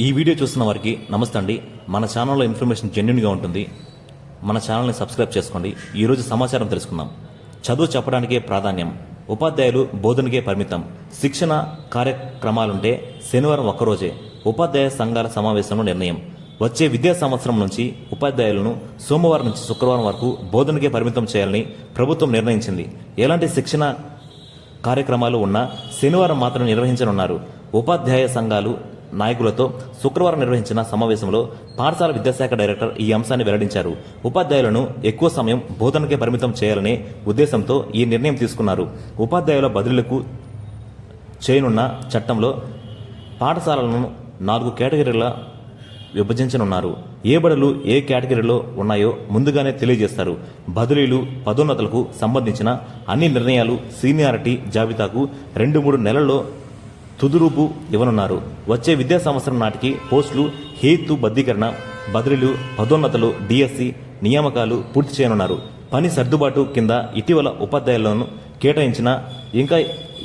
ఈ వీడియో చూస్తున్న వారికి నమస్తే అండి. మన ఛానల్లో ఇన్ఫర్మేషన్ జెన్యున్గా ఉంటుంది. మన ఛానల్ని సబ్స్క్రైబ్ చేసుకోండి. ఈరోజు సమాచారం తెలుసుకుందాం. చదువు చెప్పడానికే ప్రాధాన్యం ఉపాధ్యాయులు బోధనకే పరిమితం. శిక్షణ కార్యక్రమాలుంటే శనివారం ఒక్కరోజే ఉపాధ్యాయ సంఘాల సమావేశంలో నిర్ణయం. వచ్చే విద్యా సంవత్సరం నుంచి ఉపాధ్యాయులను సోమవారం నుంచి శుక్రవారం వరకు బోధనకే పరిమితం చేయాలని ప్రభుత్వం నిర్ణయించింది. ఎలాంటి శిక్షణ కార్యక్రమాలు ఉన్నా శనివారం మాత్రం నిర్వహించనున్నారు. ఉపాధ్యాయ సంఘాలు నాయకులతో శుక్రవారం నిర్వహించిన సమావేశంలో పాఠశాల విద్యాశాఖ డైరెక్టర్ ఈ అంశాన్ని వెల్లడించారు. ఉపాధ్యాయులను ఎక్కువ సమయం బోధనకే పరిమితం చేయాలనే ఉద్దేశంతో ఈ నిర్ణయం తీసుకున్నారు. ఉపాధ్యాయుల బదిలీలకు చేయనున్న చట్టంలో పాఠశాలలను నాలుగు కేటగిరీల విభజించనున్నారు. ఏ బడులు ఏ కేటగిరీలో ఉన్నాయో ముందుగానే తెలియజేస్తారు. బదిలీలు పదోన్నతులకు సంబంధించిన అన్ని నిర్ణయాలు సీనియారిటీ జాబితాకు రెండు మూడు నెలల్లో తుదురూపు ఇవ్వనున్నారు. వచ్చే విద్యా సంవత్సరం నాటికి పోస్టులు హేతు బద్దీకరణ బదిలీలు పదోన్నతులు డిఎస్సి నియామకాలు పూర్తి చేయనున్నారు. పని సర్దుబాటు కింద ఇటీవల ఉపాధ్యాయులను కేటాయించిన ఇంకా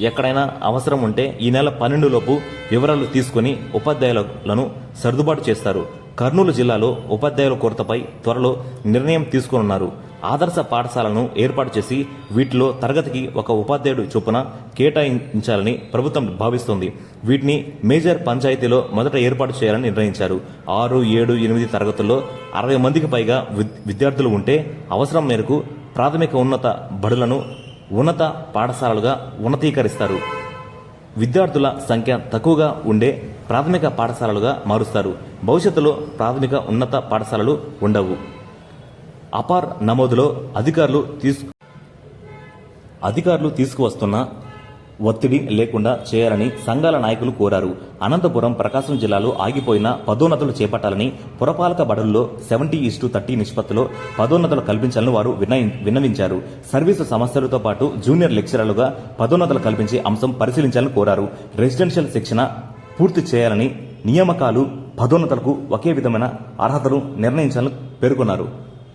ఎక్కడైనా అవసరం ఉంటే ఈ నెల పన్నెండు లోపు వివరాలు తీసుకుని ఉపాధ్యాయులను సర్దుబాటు చేస్తారు. కర్నూలు జిల్లాలో ఉపాధ్యాయుల కొరతపై త్వరలో నిర్ణయం తీసుకోనున్నారు. ఆదర్శ పాఠశాలను ఏర్పాటు చేసి వీటిలో తరగతికి ఒక ఉపాధ్యాయుడు చొప్పున కేటాయించాలని ప్రభుత్వం భావిస్తోంది. వీటిని మేజర్ పంచాయతీలో మొదట ఏర్పాటు చేయాలని నిర్ణయించారు. ఆరు ఏడు ఎనిమిది తరగతుల్లో అరవై మందికి పైగా విద్- విద్యార్థులు ఉంటే అవసరం మేరకు ప్రాథమిక ఉన్నత బడులను ఉన్నత పాఠశాలలుగా ఉన్నతీకరిస్తారు. విద్యార్థుల సంఖ్య తక్కువగా ఉండే ప్రాథమిక పాఠశాలలుగా మారుస్తారు. భవిష్యత్తులో ప్రాథమిక ఉన్నత పాఠశాలలు ఉండవు. అపార్ నమోదులో అధికారులు తీసుకు అధికారులు తీసుకువస్తున్న ఒత్తిడి లేకుండా చేయాలని సంఘాల నాయకులు కోరారు. అనంతపురం ప్రకాశం జిల్లాలో ఆగిపోయిన పదోన్నతులు చేపట్టాలని పురపాలక బడుల్లో సెవెంటీ ఇస్టు థర్టీ నిష్పత్తిలో పదోన్నతులు కల్పించాలని వారు విన్నవించారు. సర్వీసు సమస్యలతో పాటు జూనియర్ లెక్చరర్లుగా పదోన్నతులు కల్పించే అంశం పరిశీలించాలని కోరారు. రెసిడెన్షియల్ శిక్షణ పూర్తి చేయాలని నియామకాలు పదోన్నతులకు ఒకే విధమైన అర్హతలు నిర్ణయించాలని పేర్కొన్నారు.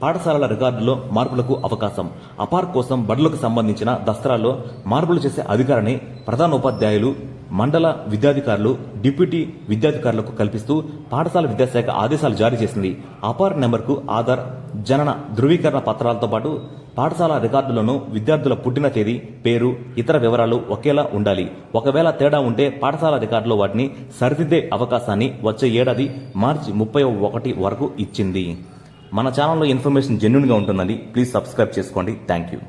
పాఠశాలల రికార్డుల్లో మార్పులకు అవకాశం అపార్ కోసం బడులకు సంబంధించిన దస్త్రాల్లో మార్పులు చేసే అధికారాన్ని ప్రధానోపాధ్యాయులు మండల విద్యాధికారులు డిప్యూటీ విద్యాధికారులకు కల్పిస్తూ పాఠశాల విద్యాశాఖ ఆదేశాలు జారీ చేసింది. అపార్ నెంబర్కు ఆధార్ జనన ధృవీకరణ పత్రాలతో పాటు పాఠశాల రికార్డులను విద్యార్థుల పుట్టిన తేదీ పేరు ఇతర వివరాలు ఒకేలా ఉండాలి. ఒకవేళ తేడా ఉంటే పాఠశాల రికార్డులో వాటిని సరిదిద్దే అవకాశాన్ని వచ్చే ఏడాది మార్చి ముప్పై ఒకటి వరకు ఇచ్చింది. మన ఛానల్లో ఇన్ఫర్మేషన్ జెన్యున్గా ఉంటుందండి. ప్లీజ్ సబ్స్క్రైబ్ చేసుకోండి. Thank you